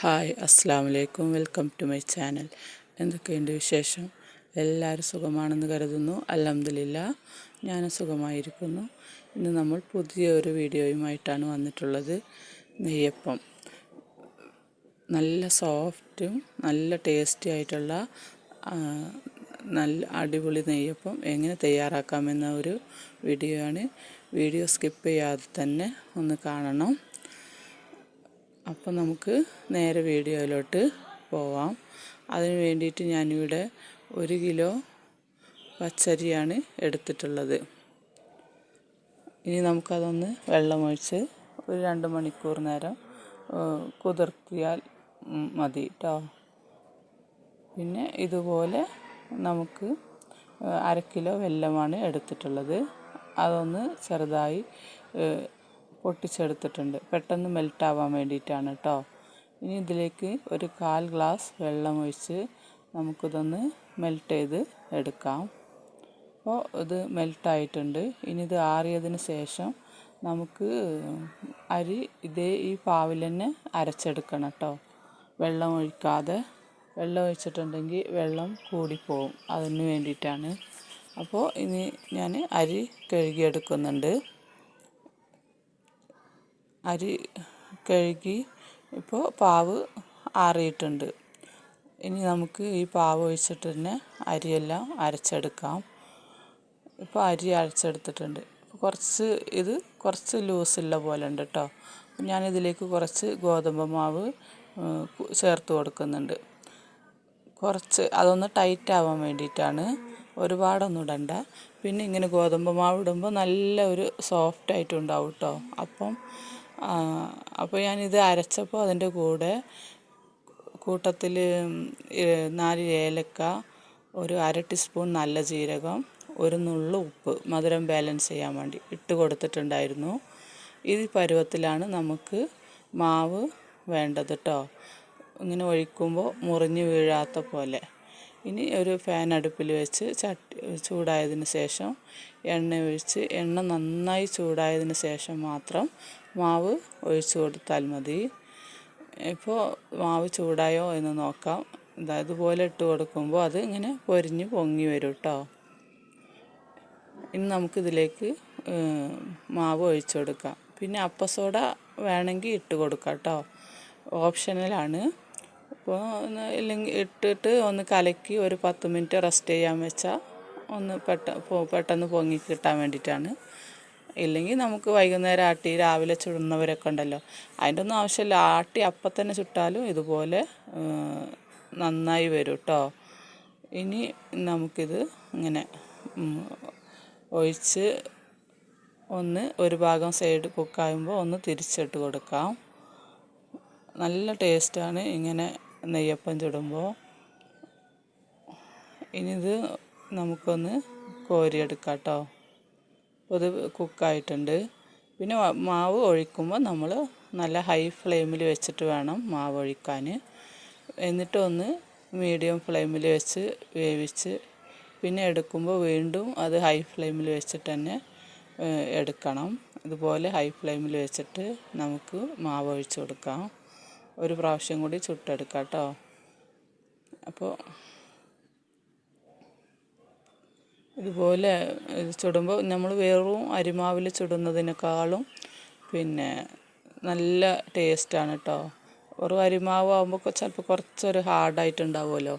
Hi അസ്സാം വലൈക്കും welcome to my channel എന്തൊക്കെയുണ്ട് വിശേഷം? എല്ലാവരും സുഖമാണെന്ന് കരുതുന്നു. അലഹമില്ല ഞാൻ സുഖമായിരിക്കുന്നു. ഇന്ന് നമ്മൾ പുതിയ ഒരു വീഡിയോയുമായിട്ടാണ് വന്നിട്ടുള്ളത്. നെയ്യപ്പം. നല്ല സോഫ്റ്റും നല്ല ടേസ്റ്റി ആയിട്ടുള്ള നല്ല അടിപൊളി നെയ്യപ്പം എങ്ങനെ തയ്യാറാക്കാമെന്ന ഒരു വീഡിയോ ആണ് വീഡിയോ സ്കിപ്പ് ചെയ്യാതെ തന്നെ ഒന്ന് കാണണം. അപ്പോൾ നമുക്ക് നേരെ വീഡിയോയിലോട്ട് പോവാം. അതിന് വേണ്ടിയിട്ട് ഞാനിവിടെ ഒരു കിലോ പച്ചരിയാണ് എടുത്തിട്ടുള്ളത്. ഇനി നമുക്കതൊന്ന് വെള്ളമൊഴിച്ച് ഒരു രണ്ട് മണിക്കൂർ നേരം കുതിർത്തിയാൽ മതി കേട്ടോ പിന്നെ ഇതുപോലെ നമുക്ക് അര കിലോ വെല്ലമാണ് എടുത്തിട്ടുള്ളത്. അതൊന്ന് ചെറുതായി പൊട്ടിച്ചെടുത്തിട്ടുണ്ട്. പെട്ടെന്ന് മെൽറ്റാവാൻ വേണ്ടിയിട്ടാണ് കേട്ടോ ഇനി ഇതിലേക്ക് ഒരു കാൽ ഗ്ലാസ് വെള്ളം ഒഴിച്ച് നമുക്കിതൊന്ന് മെൽറ്റ് ചെയ്ത് എടുക്കാം. അപ്പോൾ ഇത് മെൽട്ടായിട്ടുണ്ട്. ഇനി ഇത് ആറിയതിന് ശേഷം നമുക്ക് അരി ഇതേ ഈ പാവിൽ തന്നെ അരച്ചെടുക്കണം കേട്ടോ വെള്ളം ഒഴിക്കാതെ. വെള്ളം ഒഴിച്ചിട്ടുണ്ടെങ്കിൽ വെള്ളം കൂടിപ്പോവും. അതിന് വേണ്ടിയിട്ടാണ്. അപ്പോൾ ഇനി ഞാൻ അരി കഴുകിയെടുക്കുന്നുണ്ട്. അരി കഴുകി ഇപ്പോൾ പാവ് ആറിയിട്ടുണ്ട്. ഇനി നമുക്ക് ഈ പാവ് ഒഴിച്ചിട്ട് തന്നെ അരിയെല്ലാം അരച്ചെടുക്കാം. ഇപ്പോൾ അരി അരച്ചെടുത്തിട്ടുണ്ട്. കുറച്ച് ഇത് കുറച്ച് ലൂസുള്ള പോലെ ഉണ്ട് കേട്ടോ. ഞാനിതിലേക്ക് കുറച്ച് ഗോതമ്പ് മാവ് ചേർത്ത് കൊടുക്കുന്നുണ്ട്. കുറച്ച് അതൊന്ന് ടൈറ്റ് ആവാൻ വേണ്ടിയിട്ടാണ്. ഒരുപാടൊന്നും ഇടണ്ട. പിന്നെ ഇങ്ങനെ ഗോതമ്പ് മാവ് ഇടുമ്പോൾ നല്ല ഒരു സോഫ്റ്റ് ആയിട്ടുണ്ടാവും കേട്ടോ. അപ്പം അപ്പോൾ ഞാനിത് അരച്ചപ്പോൾ അതിന്റെ കൂടെ കൂട്ടത്തിൽ നാല് ഏലക്ക ഒരു അര ടീസ്പൂൺ നല്ല ജീരകം ഒരു നുള്ളു ഉപ്പ് മധുരം ബാലൻസ് ചെയ്യാൻ വേണ്ടി ഇട്ട് കൊടുത്തിട്ടുണ്ടായിരുന്നു. ഈ പരുവത്തിലാണ് നമുക്ക് മാവ് വേണ്ടത് കേട്ടോ ഇങ്ങനെ ഒഴിക്കുമ്പോൾ മുറിഞ്ഞു വീഴാത്ത പോലെ. ഇനി ഒരു ഫാൻ അടുപ്പിൽ വെച്ച് ചട്ടി ചൂടായതിന് ശേഷം എണ്ണ ഒഴിച്ച് എണ്ണ നന്നായി ചൂടായതിന് ശേഷം മാത്രം മാവ് ഒഴിച്ചു കൊടുത്താൽ മതി. ഇപ്പോൾ മാവ് ചൂടായോ എന്ന് നോക്കാം. ഇതുപോലെ ഇട്ട് കൊടുക്കുമ്പോൾ അത് ഇങ്ങനെ പൊരിഞ്ഞ് പൊങ്ങി വരും കേട്ടോ ഇനി നമുക്കിതിലേക്ക് മാവ് ഒഴിച്ചു കൊടുക്കാം. പിന്നെ അപ്പസോഡ വേണമെങ്കിൽ ഇട്ട് കൊടുക്കാം കേട്ടോ ഓപ്ഷനലാണ്. അപ്പോൾ ഇല്ലെങ്കിൽ ഇട്ടിട്ട് ഒന്ന് കലക്കി ഒരു പത്ത് മിനിറ്റ് റെസ്റ്റ് ചെയ്യാൻ വെച്ചാൽ ഒന്ന് പെട്ട പെട്ടെന്ന് പൊങ്ങി കിട്ടാൻ വേണ്ടിയിട്ടാണ്. ഇല്ലെങ്കിൽ നമുക്ക് വൈകുന്നേരം ആട്ടി രാവിലെ ചുടുന്നവരൊക്കെ ഉണ്ടല്ലോ. അതിന്റെ ഒന്നും ആവശ്യമില്ല. ആട്ടി അപ്പം തന്നെ ചുട്ടാലും ഇതുപോലെ നന്നായി വരും കേട്ടോ ഇനി നമുക്കിത് ഇങ്ങനെ ഒഴിച്ച് ഒന്ന് ഒരു ഭാഗം സൈഡ് കുക്കാകുമ്പോൾ ഒന്ന് തിരിച്ചിട്ട് കൊടുക്കാം. നല്ല ടേസ്റ്റാണ് ഇങ്ങനെ നെയ്യപ്പം ചുടുമ്പോൾ. ഇനി ഇത് നമുക്കൊന്ന് കോരിയെടുക്കാം കേട്ടോ ഇത് കുക്കായിട്ടുണ്ട്. പിന്നെ മാവ് ഒഴിക്കുമ്പോൾ നമ്മൾ നല്ല ഹൈ ഫ്ലെയിമിൽ വെച്ചിട്ട് വേണം മാവ് ഒഴിക്കാൻ എന്നിട്ട് ഒന്ന് മീഡിയം ഫ്ലെയിമിൽ വെച്ച് വേവിച്ച് പിന്നെ എടുക്കുമ്പോൾ വീണ്ടും അത് ഹൈ ഫ്ലെയിമിൽ വെച്ചിട്ട് തന്നെ എടുക്കണം. ഇതുപോലെ ഹൈ ഫ്ലെയിമിൽ വെച്ചിട്ട് നമുക്ക് മാവ് ഒഴിച്ച് കൊടുക്കാം. ഒരു പ്രാവശ്യം കൂടി ചുട്ടെടുക്കാം കേട്ടോ. അപ്പോൾ ഇതുപോലെ ചുടുമ്പോൾ നമ്മൾ വെറും അരിമാവിൽ ചുടുന്നതിനേക്കാളും പിന്നെ നല്ല ടേസ്റ്റാണ് കേട്ടോ വെറും അരിമാവ് ആകുമ്പോൾ ചിലപ്പോൾ കുറച്ചൊരു ഹാർഡായിട്ടുണ്ടാവുമല്ലോ.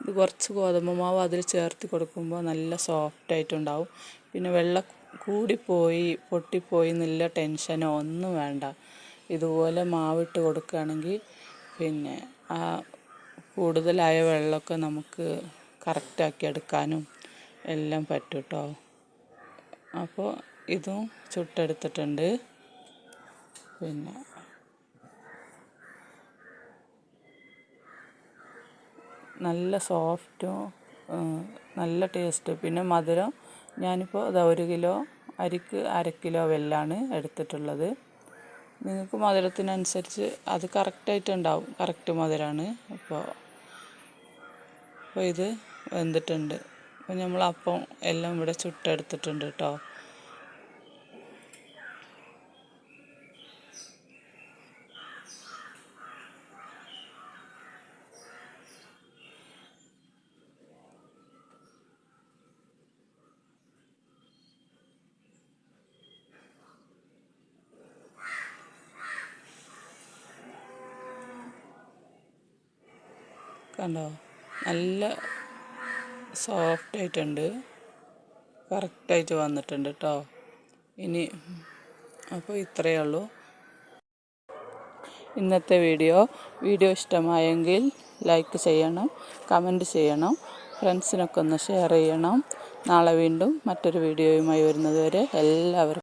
ഇത് കുറച്ച് ഗോതമ്പ് മാവ് അതിൽ ചേർത്ത് കൊടുക്കുമ്പോൾ നല്ല സോഫ്റ്റായിട്ടുണ്ടാവും. പിന്നെ വെള്ളം കൂടിപ്പോയി പൊട്ടിപ്പോയി എന്നുള്ള ടെൻഷനോ ഒന്നും വേണ്ട. ഇതുപോലെ മാവിട്ട് കൊടുക്കുകയാണെങ്കിൽ പിന്നെ ആ കൂടുതലായ വെള്ളമൊക്കെ നമുക്ക് കറക്റ്റാക്കി എടുക്കാനും എല്ലാം പറ്റും കേട്ടോ അപ്പോൾ ഇതും ചുട്ടെടുത്തിട്ടുണ്ട്. പിന്നെ നല്ല സോഫ്റ്റും നല്ല ടേസ്റ്റ്. പിന്നെ മധുരം ഞാനിപ്പോൾ ഇതാ ഒരു കിലോ അരിക്ക് അര കിലോ വെല്ലാണ് എടുത്തിട്ടുള്ളത്. നിങ്ങൾക്ക് മധുരത്തിനനുസരിച്ച് അത് കറക്റ്റായിട്ടുണ്ടാവും. കറക്റ്റ് മധുരമാണ് അപ്പോൾ അപ്പോൾ ഇത് വെന്തിട്ടുണ്ട്. അപ്പം നമ്മൾ അപ്പം എല്ലാം ഇവിടെ ചുട്ടെടുത്തിട്ടുണ്ട് കേട്ടോ കണ്ടോ? നല്ല സോഫ്റ്റ് ആയിട്ടുണ്ട് കറക്റ്റായിട്ട് വന്നിട്ടുണ്ട് കേട്ടോ ഇനി അപ്പോൾ ഇത്രയേ ഉള്ളൂ. ഇന്നത്തെ വീഡിയോ. വീഡിയോ ഇഷ്ടമായെങ്കിൽ ലൈക്ക് ചെയ്യണം കമന്റ് ചെയ്യണം ഫ്രണ്ട്സിനൊക്കെ ഒന്ന് ഷെയർ ചെയ്യണം. നാളെ വീണ്ടും മറ്റൊരു വീഡിയോയുമായി വരുന്നതുവരെ എല്ലാവർക്കും